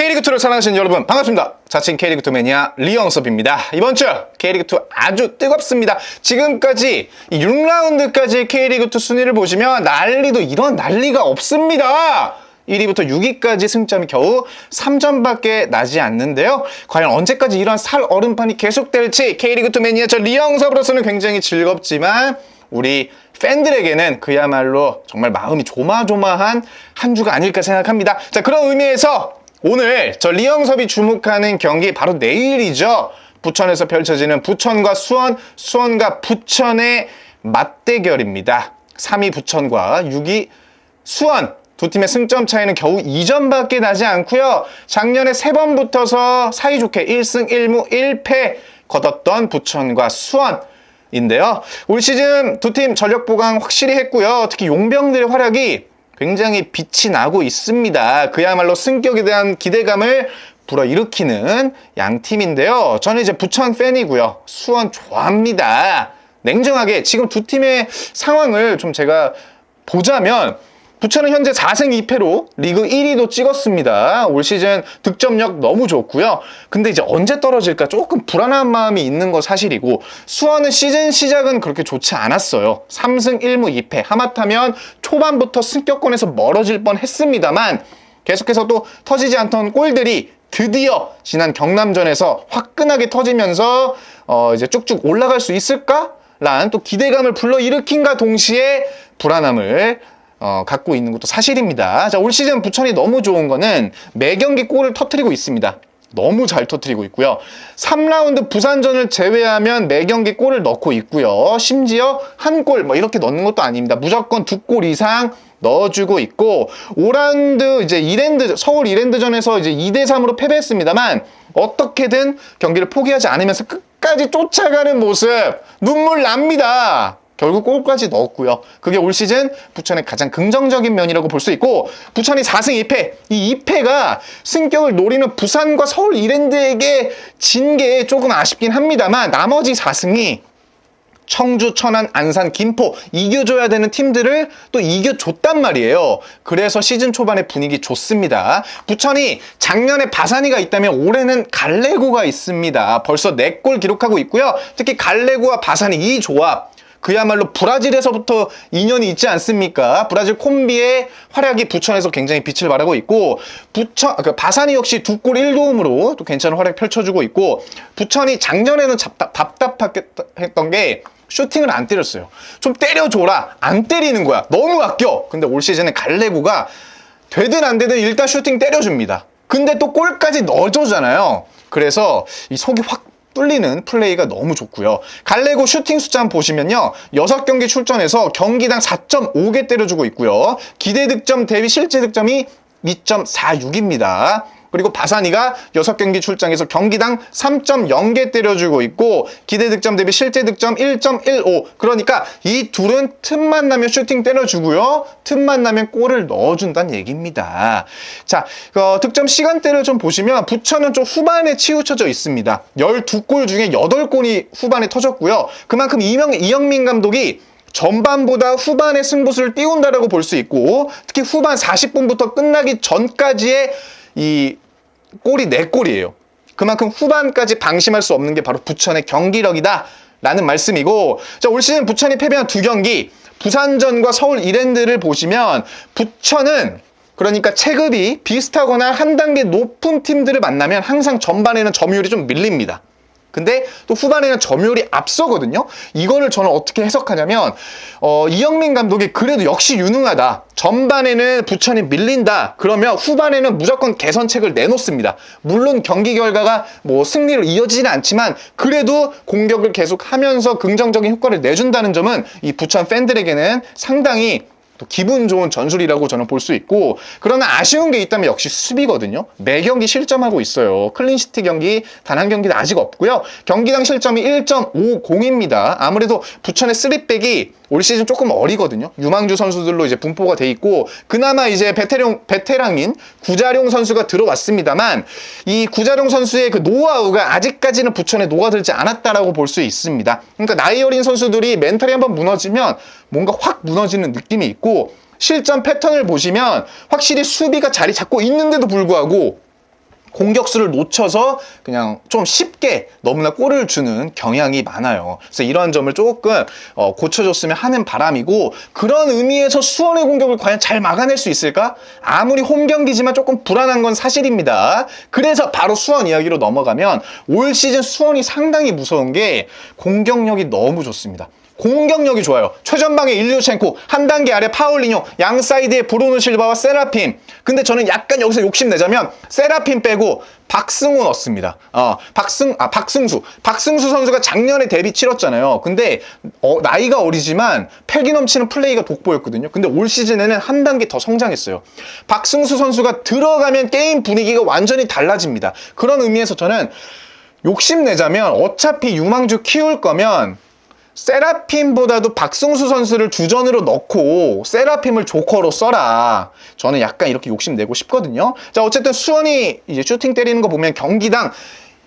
K리그2를 사랑하시는 여러분 반갑습니다. 자칭 K리그2 매니아 리영섭입니다. 이번 주 K리그2 아주 뜨겁습니다. 지금까지 이 6라운드까지 K리그2 순위를 보시면 난리도 이런 난리가 없습니다. 1위부터 6위까지 승점이 겨우 3점밖에 나지 않는데요. 과연 언제까지 이런 살 얼음판이 계속될지 K리그2 매니아 저 리영섭으로서는 굉장히 즐겁지만 우리 팬들에게는 그야말로 정말 마음이 조마조마한 한 주가 아닐까 생각합니다. 자, 그런 의미에서 오늘 저 리영섭이 주목하는 경기 바로 내일이죠. 부천에서 펼쳐지는 부천과 수원, 수원과 부천의 맞대결입니다. 3위 부천과 6위 수원. 두 팀의 승점 차이는 겨우 2점밖에 나지 않고요. 작년에 세번 붙어서 사이좋게 1승 1무 1패 거뒀던 부천과 수원. 인데요. 올 시즌 두 팀 전력 보강 확실히 했고요. 특히 용병들의 활약이 굉장히 빛이 나고 있습니다. 그야말로 승격에 대한 기대감을 불어일으키는 양 팀인데요. 저는 이제 부천 팬이고요. 수원 좋아합니다. 냉정하게 지금 두 팀의 상황을 좀 제가 보자면 부천은 현재 4승 2패로 리그 1위도 찍었습니다. 올 시즌 득점력 너무 좋고요. 근데 이제 언제 떨어질까 조금 불안한 마음이 있는 거 사실이고 수원은 시즌 시작은 그렇게 좋지 않았어요. 3승 1무 2패. 하마터면 초반부터 승격권에서 멀어질 뻔 했습니다만 계속해서 또 터지지 않던 골들이 드디어 지난 경남전에서 화끈하게 터지면서 어 이제 쭉쭉 올라갈 수 있을까? 라는 또 기대감을 불러일으킨가 동시에 불안함을 어, 갖고 있는 것도 사실입니다. 자, 올 시즌 부천이 너무 좋은 거는 매 경기 골을 터트리고 있습니다. 너무 잘 터트리고 있고요. 3라운드 부산전을 제외하면 매 경기 골을 넣고 있고요. 심지어 한 골 뭐 이렇게 넣는 것도 아닙니다. 무조건 두 골 이상 넣어주고 있고 5라운드 이제 이랜드 서울 이랜드전에서 이제 2대 3으로 패배했습니다만 어떻게든 경기를 포기하지 않으면서 끝까지 쫓아가는 모습 눈물 납니다. 결국 골까지 넣었고요. 그게 올 시즌 부천의 가장 긍정적인 면이라고 볼 수 있고 부천이 4승 2패. 이 2패가 승격을 노리는 부산과 서울 이랜드에게 진 게 조금 아쉽긴 합니다만 나머지 4승이 청주, 천안, 안산, 김포 이겨줘야 되는 팀들을 또 이겨줬단 말이에요. 그래서 시즌 초반에 분위기 좋습니다. 부천이 작년에 바산이가 있다면 올해는 갈레고가 있습니다. 벌써 4골 기록하고 있고요. 특히 갈레고와 바산이 이 조합 그야말로 브라질에서부터 인연이 있지 않습니까? 브라질 콤비의 활약이 부천에서 굉장히 빛을 발하고 있고 부천 그 바산이 역시 두 골 1도움으로 또 괜찮은 활약 펼쳐주고 있고 부천이 작년에는 답답, 답답했던 게 슈팅을 안 때렸어요. 좀 때려줘라. 안 때리는 거야. 너무 아껴. 근데 올 시즌에 갈레고가 되든 안 되든 일단 슈팅 때려줍니다. 근데 또 골까지 넣어주잖아요. 그래서 이 속이 확 뚫리는 플레이가 너무 좋고요. 갈레고 슈팅 숫자 한번 보시면요. 6경기 출전해서 경기당 4.5개 때려주고 있고요. 기대 득점 대비 실제 득점이 2.46입니다. 그리고 바사니가 6경기 출장에서 경기당 3.0개 때려주고 있고 기대 득점 대비 실제 득점 1.15 그러니까 이 둘은 틈만 나면 슈팅 때려주고요. 틈만 나면 골을 넣어준다는 얘기입니다. 자 어, 득점 시간대를 좀 보시면 부천은 좀 후반에 치우쳐져 있습니다. 12골 중에 8골이 후반에 터졌고요. 그만큼 이명, 이영민 감독이 전반보다 후반에 승부수를 띄운다라고 볼 수 있고 특히 후반 40분부터 끝나기 전까지의 이 골이 4골이에요. 그만큼 후반까지 방심할 수 없는 게 바로 부천의 경기력이다. 라는 말씀이고, 자, 올 시즌 부천이 패배한 두 경기, 부산전과 서울 이랜드를 보시면, 부천은 그러니까 체급이 비슷하거나 한 단계 높은 팀들을 만나면 항상 전반에는 점유율이 좀 밀립니다. 근데 또 후반에는 점유율이 앞서거든요. 이거를 저는 어떻게 해석하냐면 어, 이영민 감독이 그래도 역시 유능하다. 전반에는 부천이 밀린다. 그러면 후반에는 무조건 개선책을 내놓습니다. 물론 경기 결과가 뭐 승리로 이어지지는 않지만 그래도 공격을 계속하면서 긍정적인 효과를 내준다는 점은 이 부천 팬들에게는 상당히 또 기분 좋은 전술이라고 저는 볼 수 있고 그러나 아쉬운 게 있다면 역시 수비거든요. 매 경기 실점하고 있어요. 클린시티 경기 단 한 경기도 아직 없고요. 경기당 실점이 1.50입니다. 아무래도 부천의 쓰리백이 올 시즌 조금 어리거든요. 유망주 선수들로 이제 분포가 돼 있고 그나마 이제 베테랑 베테랑인 구자룡 선수가 들어왔습니다만 이 구자룡 선수의 그 노하우가 아직까지는 부천에 녹아들지 않았다라고 볼 수 있습니다. 그러니까 나이 어린 선수들이 멘탈이 한번 무너지면 뭔가 확 무너지는 느낌이 있고 실전 패턴을 보시면 확실히 수비가 자리 잡고 있는데도 불구하고 공격수를 놓쳐서 그냥 좀 쉽게 너무나 골을 주는 경향이 많아요. 그래서 이런 점을 조금 어, 고쳐줬으면 하는 바람이고 그런 의미에서 수원의 공격을 과연 잘 막아낼 수 있을까? 아무리 홈 경기지만 조금 불안한 건 사실입니다. 그래서 바로 수원 이야기로 넘어가면 올 시즌 수원이 상당히 무서운 게 공격력이 너무 좋습니다. 공격력이 좋아요. 최전방에 일류첸코, 한 단계 아래 파울리뇨, 양 사이드에 브루노 실바와 세라핌. 근데 저는 약간 여기서 욕심내자면 세라핌 빼고 박승우 넣습니다. 어, 박승, 아, 박승수. 박승수 선수가 작년에 데뷔 치렀잖아요. 근데, 어, 나이가 어리지만 패기 넘치는 플레이가 돋보였거든요. 근데 올 시즌에는 한 단계 더 성장했어요. 박승수 선수가 들어가면 게임 분위기가 완전히 달라집니다. 그런 의미에서 저는 욕심내자면 어차피 유망주 키울 거면 세라핌보다도 박승수 선수를 주전으로 넣고 세라핌을 조커로 써라. 저는 약간 이렇게 욕심내고 싶거든요. 자, 어쨌든 수원이 이제 슈팅 때리는 거 보면 경기당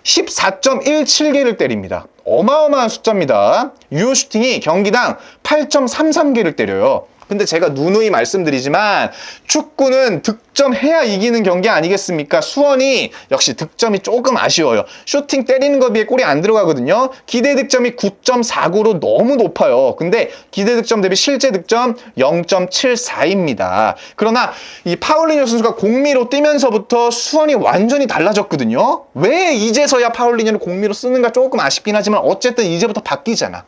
14.17개를 때립니다. 어마어마한 숫자입니다. 유효 슈팅이 경기당 8.33개를 때려요. 근데 제가 누누이 말씀드리지만 축구는 득점해야 이기는 경기 아니겠습니까? 수원이 역시 득점이 조금 아쉬워요. 슈팅 때리는 거 비해 골이 안 들어가거든요. 기대 득점이 9.49로 너무 높아요. 근데 기대 득점 대비 실제 득점 0.74입니다. 그러나 이 파울리뇨 선수가 공미로 뛰면서부터 수원이 완전히 달라졌거든요. 왜 이제서야 파울리뇨를 공미로 쓰는가 조금 아쉽긴 하지만 어쨌든 이제부터 바뀌잖아.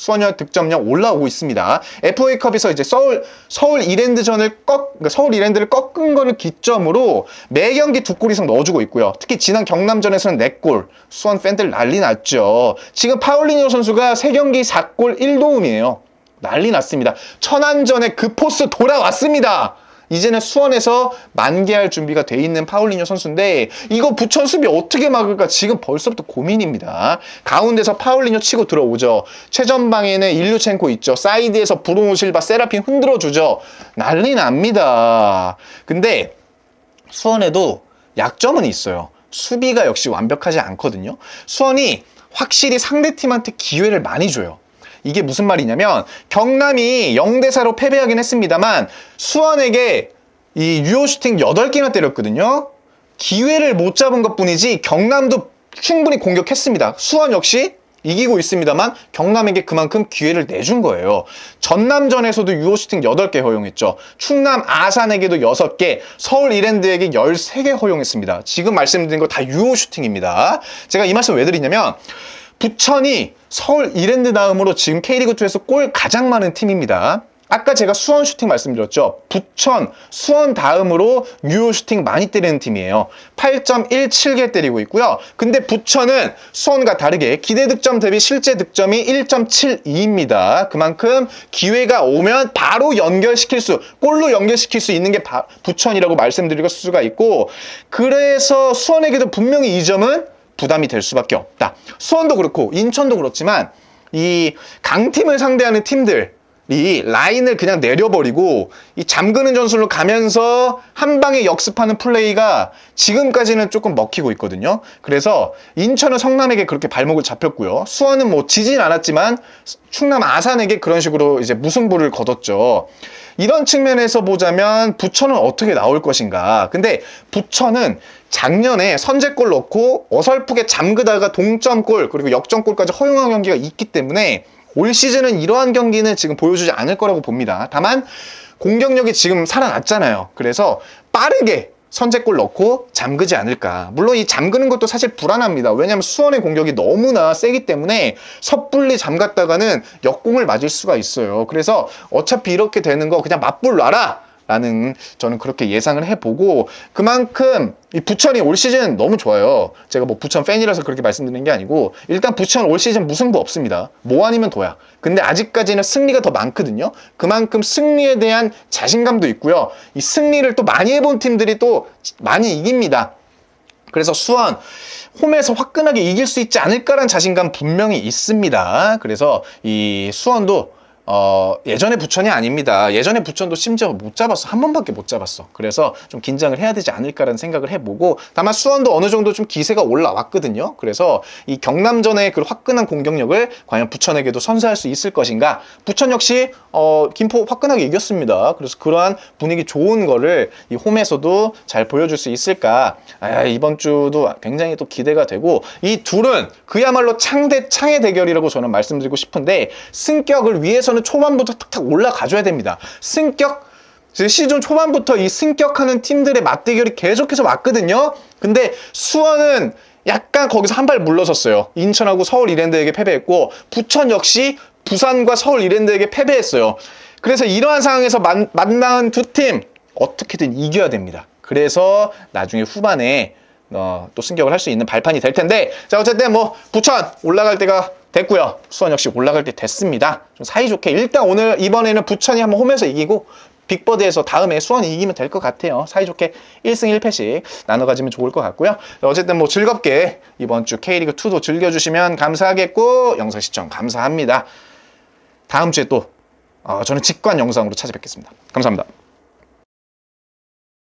수원현 득점력 올라오고 있습니다. FA컵에서 이제 서울 서울 이랜드전을 꺾 그러니까 서울 이랜드를 꺾은 거를 기점으로 매 경기 두 골 이상 넣어주고 있고요. 특히 지난 경남전에서는 네 골. 수원 팬들 난리 났죠. 지금 파울리뇨 선수가 세 경기 4골 1도움이에요. 난리 났습니다. 천안전에 그 포스 돌아왔습니다. 이제는 수원에서 만개할 준비가 돼 있는 파울리뇨 선수인데 이거 부천 수비 어떻게 막을까 지금 벌써부터 고민입니다. 가운데서 파울리뇨 치고 들어오죠. 최전방에는 일류첸코 있죠. 사이드에서 브루노 실바 세라핀 흔들어 주죠. 난리 납니다. 근데 수원에도 약점은 있어요. 수비가 역시 완벽하지 않거든요. 수원이 확실히 상대팀한테 기회를 많이 줘요. 이게 무슨 말이냐면 경남이 0대 4로 패배하긴 했습니다만 수원에게 이 유효 슈팅 8개나 때렸거든요. 기회를 못 잡은 것 뿐이지 경남도 충분히 공격했습니다. 수원 역시 이기고 있습니다만 경남에게 그만큼 기회를 내준 거예요. 전남전에서도 유효 슈팅 8개 허용했죠. 충남 아산에게도 6개, 서울 이랜드에게 13개 허용했습니다. 지금 말씀드린 거 다 유효 슈팅입니다. 제가 이 말씀 왜 드리냐면 부천이 서울 이랜드 다음으로 지금 K리그 2에서 골 가장 많은 팀입니다. 아까 제가 수원 슈팅 말씀드렸죠. 부천, 수원 다음으로 유효 슈팅 많이 때리는 팀이에요. 8.17개 때리고 있고요. 근데 부천은 수원과 다르게 기대 득점 대비 실제 득점이 1.72입니다. 그만큼 기회가 오면 바로 연결시킬 수, 골로 연결시킬 수 있는 게 바, 부천이라고 말씀드릴 수가 있고 그래서 수원에게도 분명히 이 점은 부담이 될 수밖에 없다. 수원도 그렇고 인천도 그렇지만 이 강팀을 상대하는 팀들 이 라인을 그냥 내려버리고 이 잠그는 전술로 가면서 한 방에 역습하는 플레이가 지금까지는 조금 먹히고 있거든요. 그래서 인천은 성남에게 그렇게 발목을 잡혔고요. 수원은 뭐 지진 않았지만 충남 아산에게 그런 식으로 이제 무승부를 거뒀죠. 이런 측면에서 보자면 부천은 어떻게 나올 것인가. 근데 부천은 작년에 선제골 넣고 어설프게 잠그다가 동점골 그리고 역전골까지 허용한 경기가 있기 때문에 올 시즌은 이러한 경기는 지금 보여주지 않을 거라고 봅니다. 다만 공격력이 지금 살아났잖아요. 그래서 빠르게 선제골 넣고 잠그지 않을까. 물론 이 잠그는 것도 사실 불안합니다. 왜냐하면 수원의 공격이 너무나 세기 때문에 섣불리 잠갔다가는 역공을 맞을 수가 있어요. 그래서 어차피 이렇게 되는 거 그냥 맞불 놔라. 라는 저는 그렇게 예상을 해보고 그만큼 이 부천이 올 시즌 너무 좋아요. 제가 뭐 부천 팬이라서 그렇게 말씀드리는 게 아니고 일단 부천 올 시즌 무승부 없습니다. 뭐 아니면 도야. 근데 아직까지는 승리가 더 많거든요. 그만큼 승리에 대한 자신감도 있고요. 이 승리를 또 많이 해본 팀들이 또 많이 이깁니다. 그래서 수원 홈에서 화끈하게 이길 수 있지 않을까라는 자신감 분명히 있습니다. 그래서 이 수원도 어, 예전에 부천이 아닙니다. 예전에 부천도 심지어 못 잡았어. 한 번밖에 못 잡았어. 그래서 좀 긴장을 해야 되지 않을까라는 생각을 해보고 다만 수원도 어느 정도 좀 기세가 올라왔거든요. 그래서 이 경남전의 그 화끈한 공격력을 과연 부천에게도 선사할 수 있을 것인가? 부천 역시 어, 김포 화끈하게 이겼습니다. 그래서 그러한 분위기 좋은 거를 이 홈에서도 잘 보여줄 수 있을까? 아, 이번 주도 굉장히 또 기대가 되고 이 둘은 그야말로 창대 창의 대결이라고 저는 말씀드리고 싶은데 승격을 위해서는 초반부터 탁탁 올라가줘야 됩니다. 승격 시즌 초반부터 이 승격하는 팀들의 맞대결이 계속해서 왔거든요. 근데 수원은 약간 거기서 한 발 물러섰어요. 인천하고 서울 이랜드에게 패배했고 부천 역시 부산과 서울 이랜드에게 패배했어요. 그래서 이러한 상황에서 만, 만난 두 팀 어떻게든 이겨야 됩니다. 그래서 나중에 후반에 어, 또 승격을 할 수 있는 발판이 될 텐데 자 어쨌든 뭐 부천 올라갈 때가 됐고요. 수원 역시 올라갈 때 됐습니다. 좀 사이좋게 일단 오늘 이번에는 부천이 한번 홈에서 이기고 빅버드에서 다음에 수원이 이기면 될 것 같아요. 사이좋게 1승 1패씩 나눠 가지면 좋을 것 같고요. 어쨌든 뭐 즐겁게 이번 주 K리그 2도 즐겨주시면 감사하겠고 영상 시청 감사합니다. 다음 주에 또 어, 저는 직관 영상으로 찾아뵙겠습니다. 감사합니다